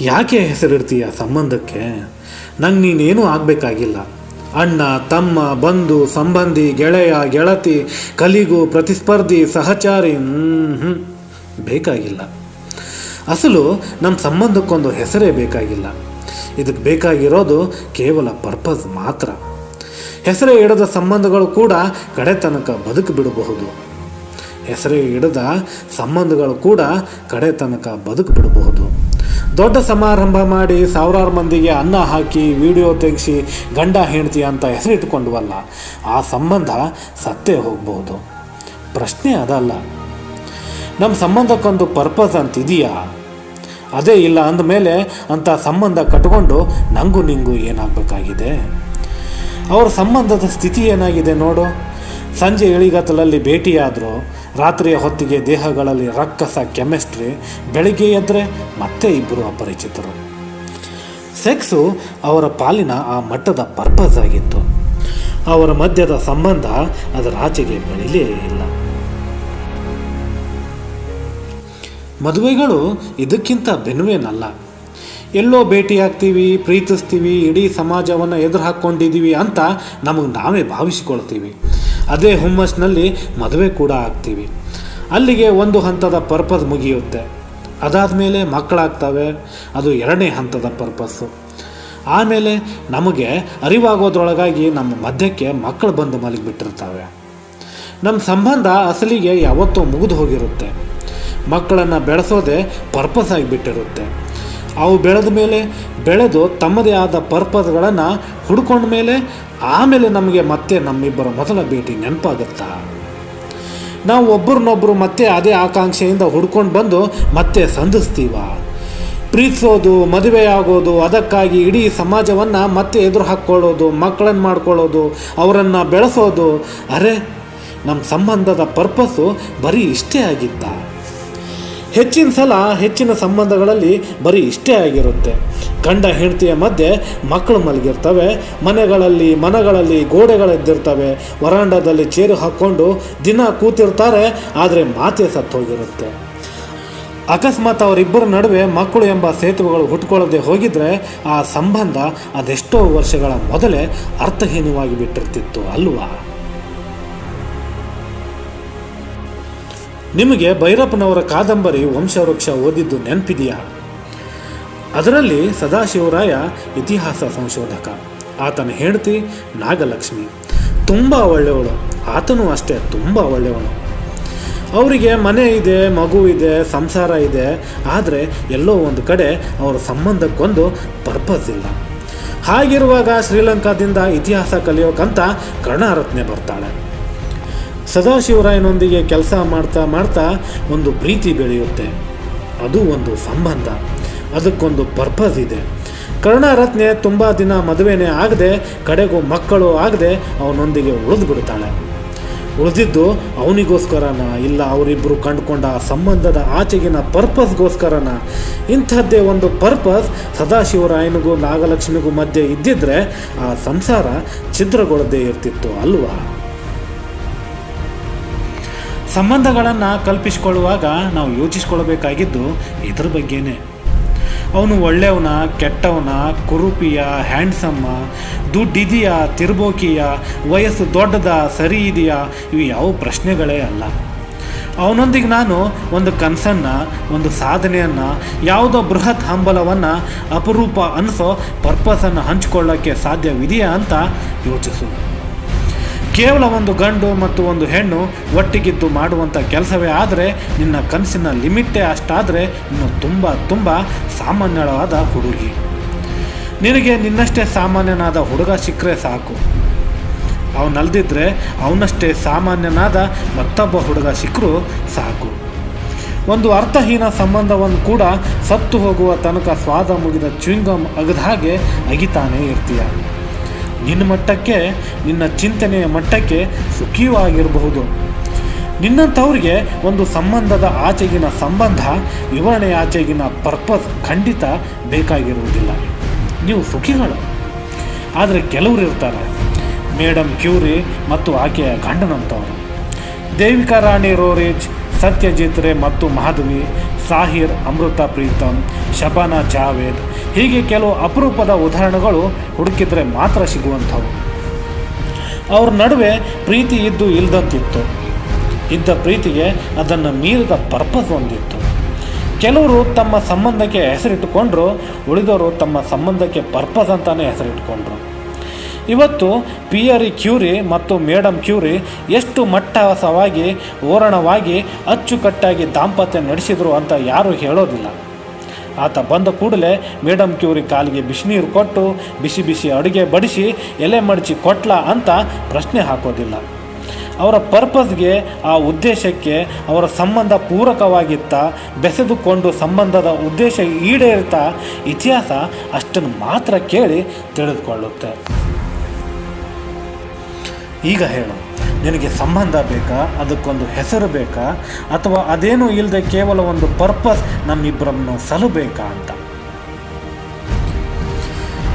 ಯಾಕೆ ಹೆಸರಿಡ್ತೀಯ ಸಂಬಂಧಕ್ಕೆ? ನಂಗೆ ನೀನೇನೂ ಆಗಬೇಕಾಗಿಲ್ಲ. ಅಣ್ಣ, ತಮ್ಮ, ಬಂಧು, ಸಂಬಂಧಿ, ಗೆಳೆಯ, ಗೆಳತಿ, ಕಲಿಗು, ಪ್ರತಿಸ್ಪರ್ಧಿ, ಸಹಚಾರಿ ಬೇಕಾಗಿಲ್ಲ. ಅಸಲು ನಮ್ಮ ಸಂಬಂಧಕ್ಕೊಂದು ಹೆಸರೇ ಬೇಕಾಗಿಲ್ಲ. ಇದಕ್ಕೆ ಬೇಕಾಗಿರೋದು ಕೇವಲ ಪರ್ಪಸ್ ಮಾತ್ರ. ಹೆಸರೇ ಇಡದ ಸಂಬಂಧಗಳು ಕೂಡ ಕಡೆ ತನಕ ಬದುಕು ಬಿಡಬಹುದು. ಹೆಸರೇ ಇಡದ ಸಂಬಂಧಗಳು ಕೂಡ ಕಡೆ ತನಕ ಬದುಕು ಬಿಡಬಹುದು. ದೊಡ್ಡ ಸಮಾರಂಭ ಮಾಡಿ ಸಾವಿರಾರು ಮಂದಿಗೆ ಅನ್ನ ಹಾಕಿ, ವಿಡಿಯೋ ತೆಗೆಸಿ, ಗಂಡ ಹೆಂಡತಿ ಅಂತ ಹೆಸರಿಟ್ಕೊಂಡ್ವಲ್ಲ ಆ ಸಂಬಂಧ ಸತ್ತೇ ಹೋಗ್ಬೋದು. ಪ್ರಶ್ನೆ ಅದಲ್ಲ. ನಮ್ಮ ಸಂಬಂಧಕ್ಕೊಂದು ಪರ್ಪಸ್ ಅಂತ ಇದೆಯಾ ಅದೇ ಇಲ್ಲ ಅಂದಮೇಲೆ ಅಂಥ ಸಂಬಂಧ ಕಟ್ಕೊಂಡು ನಂಗೂ ನಿಂಗೂ ಏನಾಗಬೇಕಾಗಿದೆ? ಅವ್ರ ಸಂಬಂಧದ ಸ್ಥಿತಿ ಏನಾಗಿದೆ ನೋಡು. ಸಂಜೆ ಇಳಿಗತ್ತಲಲ್ಲಿ ಭೇಟಿಯಾದರು. ರಾತ್ರಿಯ ಹೊತ್ತಿಗೆ ದೇಹಗಳಲ್ಲಿ ರಕ್ಕಸ, ಕೆಮಿಸ್ಟ್ರಿ, ಬೆಳಿಗ್ಗೆ ಎದ್ರೆ ಮತ್ತೆ ಇಬ್ಬರು ಅಪರಿಚಿತರು. ಸೆಕ್ಸು ಅವರ ಪಾಲಿನ ಆ ಮಟ್ಟದ ಪರ್ಪಸ್ ಆಗಿತ್ತು. ಅವರ ಮಧ್ಯದ ಸಂಬಂಧ ಅದರ ಆಚೆಗೆ ಬೆಳಿಲೇ ಇಲ್ಲ. ಮದುವೆಗಳು ಇದಕ್ಕಿಂತ ಬೆನ್ನುವೇನಲ್ಲ ಎಲ್ಲೋ ಭೇಟಿಯಾಗ್ತೀವಿ, ಪ್ರೀತಿಸ್ತೀವಿ, ಇಡೀ ಸಮಾಜವನ್ನು ಎದುರು ಹಾಕ್ಕೊಂಡಿದ್ದೀವಿ ಅಂತ ನಮಗೆ ನಾವೇ ಭಾವಿಸಿಕೊಳ್ತೀವಿ. ಅದೇ ಹುಮ್ಮಸ್ನಲ್ಲಿ ಮದುವೆ ಕೂಡ ಆಗ್ತೀವಿ. ಅಲ್ಲಿಗೆ ಒಂದು ಹಂತದ ಪರ್ಪಸ್ ಮುಗಿಯುತ್ತೆ. ಅದಾದ ಮೇಲೆ ಮಕ್ಕಳಾಗ್ತವೆ. ಅದು ಎರಡನೇ ಹಂತದ ಪರ್ಪಸ್ಸು. ಆಮೇಲೆ ನಮಗೆ ಅರಿವಾಗೋದ್ರೊಳಗಾಗಿ ನಮ್ಮ ಮಧ್ಯಕ್ಕೆ ಮಕ್ಕಳು ಬಂದು ಮಲಗಿಬಿಟ್ಟಿರ್ತವೆ. ನಮ್ಮ ಸಂಬಂಧ ಅಸಲಿಗೆ ಯಾವತ್ತೋ ಮುಗಿದು ಹೋಗಿರುತ್ತೆ. ಮಕ್ಕಳನ್ನು ಬೆಳೆಸೋದೇ ಪರ್ಪಸ್ ಆಗಿಬಿಟ್ಟಿರುತ್ತೆ. ಅವು ಬೆಳೆದ ಮೇಲೆ, ಬೆಳೆದು ತಮ್ಮದೇ ಆದ ಪರ್ಪಸ್ಗಳನ್ನು ಹುಡ್ಕೊಂಡ ಮೇಲೆ ಆಮೇಲೆ ನಮಗೆ ಮತ್ತೆ ನಮ್ಮಿಬ್ಬರ ಮೊದಲ ಭೇಟಿ ನೆನಪಾಗುತ್ತಾ? ನಾವು ಒಬ್ಬರನ್ನೊಬ್ಬರು ಮತ್ತೆ ಅದೇ ಆಕಾಂಕ್ಷೆಯಿಂದ ಹುಡ್ಕೊಂಡು ಬಂದು ಮತ್ತೆ ಸಂಧಿಸ್ತೀವ? ಪ್ರೀತಿಸೋದು ಮದುವೆ ಆಗೋದು ಅದಕ್ಕಾಗಿ ಇಡೀ ಸಮಾಜವನ್ನು ಮತ್ತೆ ಎದುರು ಹಾಕ್ಕೊಳ್ಳೋದು ಮಕ್ಕಳನ್ನು ಮಾಡ್ಕೊಳ್ಳೋದು, ಅವರನ್ನು ಬೆಳೆಸೋದು, ಅರೆ ನಮ್ಮ ಸಂಬಂಧದ ಪರ್ಪಸ್ಸು ಬರೀ ಇಷ್ಟೇ ಆಗಿತ್ತ? ಹೆಚ್ಚಿನ ಸಲ ಹೆಚ್ಚಿನ ಸಂಬಂಧಗಳಲ್ಲಿ ಬರೀ ಇಷ್ಟೇ ಆಗಿರುತ್ತೆ. ಗಂಡ ಹೆಂಡತಿಯ ಮಧ್ಯೆ ಮಕ್ಕಳು ಮಲಗಿರ್ತವೆ, ಮನೆಗಳಲ್ಲಿ, ಮನಗಳಲ್ಲಿ ಗೋಡೆಗಳೆದ್ದಿರ್ತವೆ, ವರಾಂಡದಲ್ಲಿ ಚೇರು ಹಾಕ್ಕೊಂಡು ದಿನ ಕೂತಿರ್ತಾರೆ, ಆದರೆ ಮಾತೆ ಸತ್ತೋಗಿರುತ್ತೆ. ಅಕಸ್ಮಾತ್ ಅವರಿಬ್ಬರ ನಡುವೆ ಮಕ್ಕಳು ಎಂಬ ಸೇತುವೆಗಳು ಹುಟ್ಕೊಳ್ಳದೆ ಹೋಗಿದ್ರೆ ಆ ಸಂಬಂಧ ಅದೆಷ್ಟೋ ವರ್ಷಗಳ ಮೊದಲೇ ಅರ್ಥಹೀನವಾಗಿ ಬಿಟ್ಟಿರ್ತಿತ್ತು ಅಲ್ವಾ? ನಿಮಗೆ ಭೈರಪ್ಪನವರ ಕಾದಂಬರಿ ವಂಶವೃಕ್ಷ ಓದಿದ್ದು ನೆನಪಿದೆಯಾ? ಅದರಲ್ಲಿ ಸದಾಶಿವರಾಯ ಇತಿಹಾಸ ಸಂಶೋಧಕ. ಆತನ ಹೆಂಡತಿ ನಾಗಲಕ್ಷ್ಮಿ. ತುಂಬ ಒಳ್ಳೆಯವಳು. ಆತನೂ ಅಷ್ಟೇ ತುಂಬ ಒಳ್ಳೆಯವನು ಅವರಿಗೆ ಮನೆ ಇದೆ, ಮಗು ಇದೆ, ಸಂಸಾರ ಇದೆ. ಆದರೆ ಎಲ್ಲೋ ಒಂದು ಕಡೆ ಅವರ ಸಂಬಂಧಕ್ಕೊಂದು ಪರ್ಪಸ್ ಇಲ್ಲ. ಹಾಗಿರುವಾಗ ಶ್ರೀಲಂಕಾದಿಂದ ಇತಿಹಾಸ ಕಲಿಯೋಕ್ಕಂತ ಕರ್ಣರತ್ನೆ ಬರ್ತಾಳೆ. ಸದಾಶಿವರಾಯನೊಂದಿಗೆ ಕೆಲಸ ಮಾಡ್ತಾ ಮಾಡ್ತಾ ಒಂದು ಪ್ರೀತಿ ಬೆಳೆಯುತ್ತೆ. ಅದು ಒಂದು ಸಂಬಂಧ. ಅದಕ್ಕೊಂದು ಪರ್ಪಸ್ ಇದೆ. ಕರ್ಣರತ್ನೆ ತುಂಬ ದಿನ ಮದುವೆನೇ ಆಗದೆ, ಕಡೆಗೂ ಮಕ್ಕಳು ಆಗದೆ ಅವನೊಂದಿಗೆ ಉಳಿದು ಬಿಡ್ತಾಳೆ ಉಳಿದಿದ್ದು ಅವನಿಗೋಸ್ಕರನ ಇಲ್ಲ ಅವರಿಬ್ಬರು ಕಂಡುಕೊಂಡ ಆ ಸಂಬಂಧದ ಆಚೆಗಿನ ಪರ್ಪಸ್ಗೋಸ್ಕರನ ಇಂಥದ್ದೇ ಒಂದು ಪರ್ಪಸ್ ಸದಾಶಿವರಾಯನಿಗೂ ನಾಗಲಕ್ಷ್ಮಿಗೂ ಮಧ್ಯೆ ಇದ್ದಿದ್ರೆ ಆ ಸಂಸಾರ ಛಿದ್ರಗೊಳ್ಳದೇ ಇರ್ತಿತ್ತು ಅಲ್ವಾ? ಸಂಬಂಧಗಳನ್ನು ಕಲ್ಪಿಸಿಕೊಳ್ಳುವಾಗ ನಾವು ಯೋಚಿಸ್ಕೊಳ್ಬೇಕಾಗಿದ್ದು ಇದ್ರ ಬಗ್ಗೆನೇ. ಅವನು ಒಳ್ಳೆಯವನ, ಕೆಟ್ಟವನ, ಕುರುಪಿಯ, ಹ್ಯಾಂಡ್ಸಮ್ಮ, ದುಡ್ಡಿದೆಯಾ, ತಿರ್ಬೋಕಿಯ, ವಯಸ್ಸು ದೊಡ್ಡದ, ಸರಿ ಇದೆಯಾ, ಇವು ಯಾವ ಪ್ರಶ್ನೆಗಳೇ ಅಲ್ಲ. ಅವನೊಂದಿಗೆ ನಾನು ಒಂದು ಕನಸನ್ನು, ಒಂದು ಸಾಧನೆಯನ್ನು, ಯಾವುದೋ ಬೃಹತ್ ಹಂಬಲವನ್ನು, ಅಪರೂಪ ಅನಿಸೋ ಪರ್ಪಸನ್ನು ಹಂಚಿಕೊಳ್ಳೋಕ್ಕೆ ಸಾಧ್ಯವಿದೆಯಾ ಅಂತ ಯೋಚಿಸು. ಕೇವಲ ಒಂದು ಗಂಡು ಮತ್ತು ಒಂದು ಹೆಣ್ಣು ಒಟ್ಟಿಗಿದ್ದು ಮಾಡುವಂಥ ಕೆಲಸವೇ ಆದರೆ ನಿನ್ನ ಕನಸಿನ ಲಿಮಿಟ್ಟೇ ಅಷ್ಟಾದರೆ ಇನ್ನು ತುಂಬ ತುಂಬ ಸಾಮಾನ್ಯವಾದ ಹುಡುಗಿ. ನಿನಗೆ ನಿನ್ನಷ್ಟೇ ಸಾಮಾನ್ಯನಾದ ಹುಡುಗ ಸಿಕ್ಕರೆ ಸಾಕು. ಅವನಲ್ದಿದ್ರೆ ಅವನಷ್ಟೇ ಸಾಮಾನ್ಯನಾದ ಮತ್ತೊಬ್ಬ ಹುಡುಗ ಸಿಕ್ಕರೂ ಸಾಕು. ಒಂದು ಅರ್ಥಹೀನ ಸಂಬಂಧವನ್ನು ಕೂಡ ಸತ್ತು ಹೋಗುವ ತನಕ ಸ್ವಾದ ಮುಗಿದ ಚ್ವಿಂಗಮ್ ಅಗದ ಹಾಗೆ ಅಗಿತಾನೇ ಇರ್ತೀಯ. ನಿನ್ನ ಮಟ್ಟಕ್ಕೆ, ನಿನ್ನ ಚಿಂತನೆಯ ಮಟ್ಟಕ್ಕೆ ಸುಖಿಯೂ ಆಗಿರಬಹುದು ನಿನ್ನಂಥವ್ರಿಗೆ ಒಂದು ಸಂಬಂಧದ ಆಚೆಗಿನ ಸಂಬಂಧ ವಿವರಣೆ ಆಚೆಗಿನ ಪರ್ಪಸ್ ಖಂಡಿತ ಬೇಕಾಗಿರುವುದಿಲ್ಲ. ನೀವು ಸುಖಿಗಳು. ಆದರೆ ಕೆಲವರು ಇರ್ತಾರೆ. ಮೇಡಮ್ ಕ್ಯೂರಿ ಮತ್ತು ಆಕೆಯ ಗಂಡನಂಥವರು ದೇವಿಕಾ ರಾಣಿ ರೋರೇಜ್, ಸತ್ಯಜಿತ್ ರೇ ಮತ್ತು ಮಾಧವಿ ಸಾಹಿರ್, ಅಮೃತ ಪ್ರೀತಮ್, ಶಬಾನಾ ಜಾವೇದ್ ಹೀಗೆ ಕೆಲವು ಅಪರೂಪದ ಉದಾಹರಣೆಗಳು ಹುಡುಕಿದರೆ ಮಾತ್ರ ಸಿಗುವಂಥವು. ಅವ್ರ ನಡುವೆ ಪ್ರೀತಿ ಇದ್ದು ಇಲ್ದಂತಿತ್ತು. ಇದ್ದ ಪ್ರೀತಿಗೆ ಅದನ್ನು ಮೀರಿದ ಪರ್ಪಸ್ ಒಂದಿತ್ತು. ಕೆಲವರು ತಮ್ಮ ಸಂಬಂಧಕ್ಕೆ ಹೆಸರಿಟ್ಟುಕೊಂಡ್ರು, ಉಳಿದವರು ತಮ್ಮ ಸಂಬಂಧಕ್ಕೆ ಪರ್ಪಸ್ ಅಂತಾನೆ ಹೆಸರಿಟ್ಕೊಂಡ್ರು ಇವತ್ತು ಪಿಯರಿ ಕ್ಯೂರಿ ಮತ್ತು ಮೇಡಮ್ ಕ್ಯೂರಿ ಎಷ್ಟು ಮಟ್ಟಸವಾಗಿ ಓರಣವಾಗಿ, ಅಚ್ಚುಕಟ್ಟಾಗಿ ದಾಂಪತ್ಯ ನಡೆಸಿದರು ಅಂತ ಯಾರೂ ಹೇಳೋದಿಲ್ಲ. ಆತ ಬಂದ ಕೂಡಲೇ ಮೇಡಮ್ ಕ್ಯೂರಿ ಕಾಲಿಗೆ ಬಿಸಿನೀರು ಕೊಟ್ಟು ಬಿಸಿ ಬಿಸಿ ಅಡುಗೆ ಬಡಿಸಿ ಎಲೆ ಮಡಚಿ ಕೊಟ್ಲ ಅಂತ ಪ್ರಶ್ನೆ ಹಾಕೋದಿಲ್ಲ. ಅವರ ಪರ್ಪಸ್ಗೆ ಆ ಉದ್ದೇಶಕ್ಕೆ ಅವರ ಸಂಬಂಧ ಪೂರಕವಾಗಿತ್ತ ಬೆಸೆದುಕೊಂಡು ಸಂಬಂಧದ ಉದ್ದೇಶ ಈಡೇರ್ತಾ ಇತಿಹಾಸ ಅಷ್ಟನ್ನು ಮಾತ್ರ ಕೇಳಿ ತಿಳಿದುಕೊಳ್ಳುತ್ತೆ. ಈಗ ಹೇಳು. ನಿನಗೆ ಸಂಬಂಧ ಬೇಕಾ? ಅದಕ್ಕೊಂದು ಹೆಸರು ಬೇಕಾ? ಅಥವಾ ಅದೇನೂ ಇಲ್ಲದೆ ಕೇವಲ ಒಂದು ಪರ್ಪಸ್ ನಮ್ಮಿಬ್ಬರನ್ನು ಸಲುಬೇಕಾ ಅಂತ?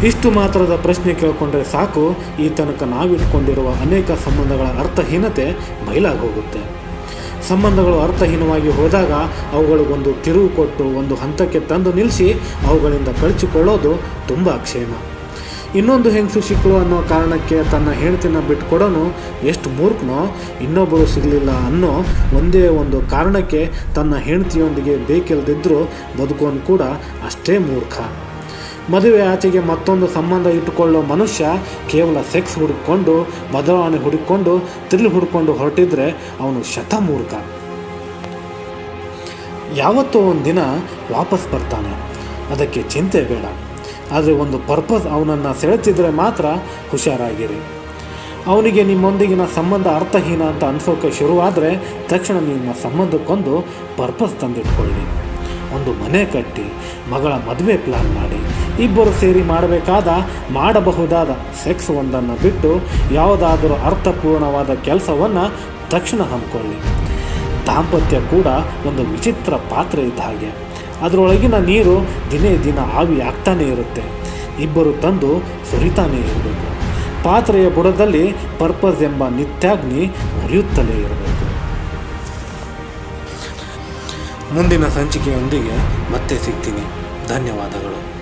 ಇಷ್ಟು ಮಾತ್ರದ ಪ್ರಶ್ನೆ ಕೇಳಿಕೊಂಡ್ರೆ ಸಾಕು. ಈ ತನಕ ನಾವಿಟ್ಕೊಂಡಿರುವ ಅನೇಕ ಸಂಬಂಧಗಳ ಅರ್ಥಹೀನತೆ ಬಯಲಾಗೋಗುತ್ತೆ. ಸಂಬಂಧಗಳು ಅರ್ಥಹೀನವಾಗಿ ಹೋದಾಗ ಅವುಗಳಿಗೊಂದು ತಿರುವು ಕೊಟ್ಟು ಒಂದು ಹಂತಕ್ಕೆ ತಂದು ನಿಲ್ಲಿಸಿ ಅವುಗಳಿಂದ ಕಳಚಿಕೊಳ್ಳೋದು ತುಂಬ ಕ್ಷೇಮ. ಇನ್ನೊಂದು ಹೆಂಗಸು ಸಿಕ್ಕಳು ಅನ್ನೋ ಕಾರಣಕ್ಕೆ ತನ್ನ ಹೆಂಡತಿನ ಬಿಟ್ಕೊಡೋನು ಎಷ್ಟು ಮೂರ್ಖನೋ, ಇನ್ನೊಬ್ಬರು ಸಿಗಲಿಲ್ಲ ಅನ್ನೋ ಒಂದೇ ಒಂದು ಕಾರಣಕ್ಕೆ ತನ್ನ ಹೆಂಡತಿಯೊಂದಿಗೆ ಬೇಕಿಲ್ಲದಿದ್ದರೂ ಬದುಕೋನು ಕೂಡ ಅಷ್ಟೇ ಮೂರ್ಖ. ಮದುವೆ ಆಚೆಗೆ ಮತ್ತೊಂದು ಸಂಬಂಧ ಇಟ್ಟುಕೊಳ್ಳೋ ಮನುಷ್ಯ ಕೇವಲ ಸೆಕ್ಸ್ ಹುಡುಕೊಂಡು ಬದಲಾವಣೆ ಹುಡುಕೊಂಡು ತಿರುಳು ಹುಡ್ಕೊಂಡು ಹೊರಟಿದ್ರೆ ಅವನು ಶತಮೂರ್ಖ. ಯಾವತ್ತೋ ಒಂದು ದಿನ ವಾಪಸ್ ಬರ್ತಾನೆ. ಅದಕ್ಕೆ ಚಿಂತೆ ಬೇಡ. ಆದರೆ ಒಂದು ಪರ್ಪಸ್ ಅವನನ್ನು ಸೆಳೆತಿದ್ರೆ ಮಾತ್ರ ಹುಷಾರಾಗಿರಿ. ಅವನಿಗೆ ನಿಮ್ಮೊಂದಿಗಿನ ಸಂಬಂಧ ಅರ್ಥಹೀನ ಅಂತ ಅನಿಸೋಕೆ ಶುರುವಾದರೆ ತಕ್ಷಣ ನಿಮ್ಮ ಸಂಬಂಧಕ್ಕೊಂದು ಪರ್ಪಸ್ ತಂದಿಟ್ಕೊಳ್ಳಿ. ಒಂದು ಮನೆ ಕಟ್ಟಿ, ಮಗಳ ಮದುವೆ ಪ್ಲಾನ್ ಮಾಡಿ, ಇಬ್ಬರು ಸೇರಿ ಮಾಡಬೇಕಾದ, ಮಾಡಬಹುದಾದ ಸೆಕ್ಸ್ ಒಂದನ್ನು ಬಿಟ್ಟು ಯಾವುದಾದರೂ ಅರ್ಥಪೂರ್ಣವಾದ ಕೆಲಸವನ್ನು ತಕ್ಷಣ ಹಮ್ಮಿಕೊಳ್ಳಿ ದಾಂಪತ್ಯ ಕೂಡ ಒಂದು ವಿಚಿತ್ರ ಪಾತ್ರ ಇದ್ದ ಹಾಗೆ. ಅದರೊಳಗಿನ ನೀರು ದಿನೇ ದಿನ ಆವಿ ಆಗ್ತಾನೇ ಇರುತ್ತೆ. ಇಬ್ಬರು ತಂದು ಸುರಿತಾನೇ ಇರಬೇಕು. ಪಾತ್ರೆಯ ಬುಡದಲ್ಲಿ ಪರ್ಪಸ್ ಎಂಬ ನಿತ್ಯಾಗ್ನಿ ಉರಿಯುತ್ತಲೇ ಇರಬೇಕು. ಮುಂದಿನ ಸಂಚಿಕೆಯೊಂದಿಗೆ ಮತ್ತೆ ಸಿಗ್ತೀನಿ. ಧನ್ಯವಾದಗಳು.